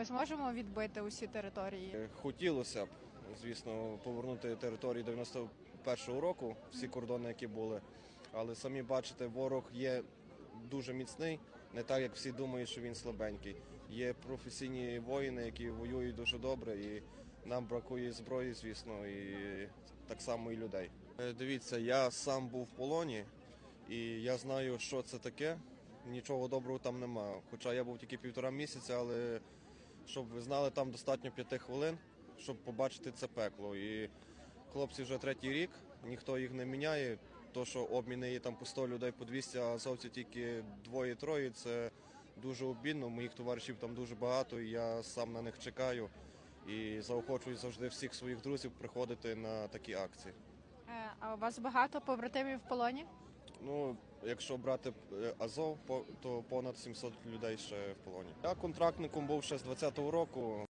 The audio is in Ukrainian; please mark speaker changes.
Speaker 1: Ми зможемо відбити усі території.
Speaker 2: Е, Хотілося б, звісно, повернути територію 91-го року, всі кордони, які були. Але самі бачите, ворог є дуже міцний, не так як всі думають, що він слабенький. Є професійні воїни, які воюють дуже добре, і нам бракує зброї, звісно, і так само і людей. Е, Дивіться, я сам був в полоні, і я знаю, що це таке. Нічого доброго там нема. Хоча я був тільки півтора місяця, але щоб ви знали, там достатньо п'яти хвилин, щоб побачити це пекло. І хлопці вже третій рік, ніхто їх не міняє. То, що обміни є там по 100 людей по 200, а азовці тільки двоє-троє, це дуже обідно. Моїх товаришів там дуже багато, і я сам на них чекаю. І заохочую завжди всіх своїх друзів приходити на такі акції.
Speaker 1: Е, А у вас багато побратимів в полоні?
Speaker 2: Ну, якщо брати е, Азов, то понад 700 людей ще в полоні. Я контрактником був ще з 20-го року.